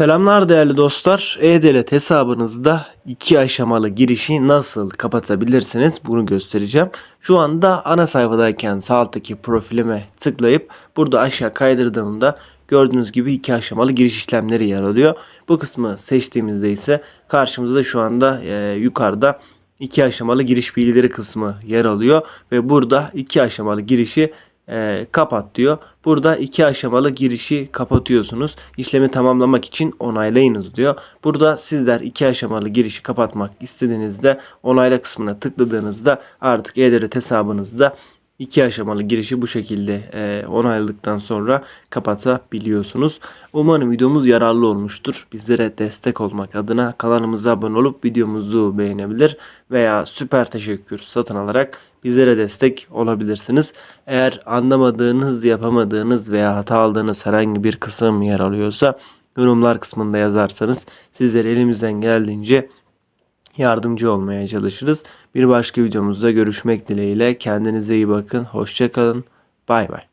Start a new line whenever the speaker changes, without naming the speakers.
Selamlar değerli dostlar. E-Devlet hesabınızda iki aşamalı girişi nasıl kapatabilirsiniz bunu göstereceğim. Şu anda ana sayfadayken sağ alttaki profilime tıklayıp burada aşağı kaydırdığımda gördüğünüz gibi iki aşamalı giriş işlemleri yer alıyor. Bu kısmı seçtiğimizde ise karşımızda şu anda e, yukarıda iki aşamalı giriş bilgileri kısmı yer alıyor ve burada iki aşamalı girişi e, kapat diyor. Burada iki aşamalı girişi kapatıyorsunuz. İşlemi tamamlamak için onaylayınız diyor. Burada sizler iki aşamalı girişi kapatmak istediğinizde onayla kısmına tıkladığınızda artık e-devlet hesabınızda iki aşamalı girişi bu şekilde e, onayladıktan sonra kapatabiliyorsunuz. Umarım videomuz yararlı olmuştur. Bizlere destek olmak adına kanalımıza abone olup videomuzu beğenebilir veya süper teşekkür satın alarak bizlere destek olabilirsiniz. Eğer anlamadığınız, yapamadığınız veya hata aldığınız herhangi bir kısım yer alıyorsa yorumlar kısmında yazarsanız sizlere elimizden geldiğince yardımcı olmaya çalışırız. Bir başka videomuzda görüşmek dileğiyle. Kendinize iyi bakın. Hoşça kalın. Bay bay.